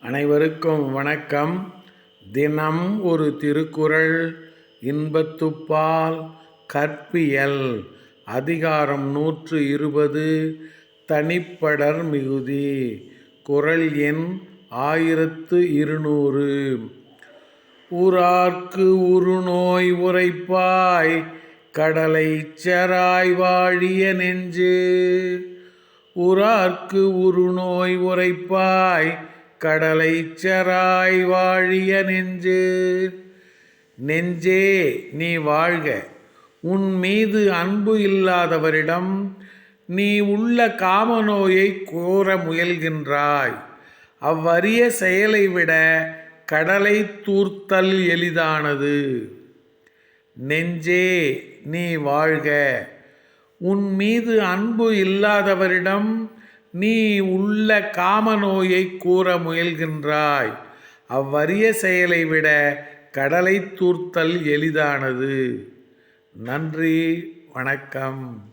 அனைவருக்கும் வணக்கம். தினம் ஒரு திருக்குறள் இன்பத்துப்பால் கற்பியல் அதிகாரம் நூற்று இருபது தனிப்படர் மிகுதி குறள் எண் ஆயிரத்து இருநூறு. ஊரார்க்கு உருநோய் உரைப்பாய் கடலைச் செராய் வாழிய நெஞ்சு. உரார்க்கு உருநோய் உரைப்பாய் கடலைச் சராய் வாழிய நெஞ்சு. நெஞ்சே நீ வாழ்க. உன் மீது அன்பு இல்லாதவரிடம் நீ உள்ள காமநோயை கோர முயல்கின்றாய். அவ்வறிய செயலை விட கடலை தூர்த்தல் எளிதானது. நெஞ்சே நீ வாழ்க. உன் மீது அன்பு இல்லாதவரிடம் நீ உள்ள காம நோயை கூற முயல்கின்றாய். அவ்வறிய செயலை விட கடலை தூர்த்தல் எளிதானது. நன்றி வணக்கம்.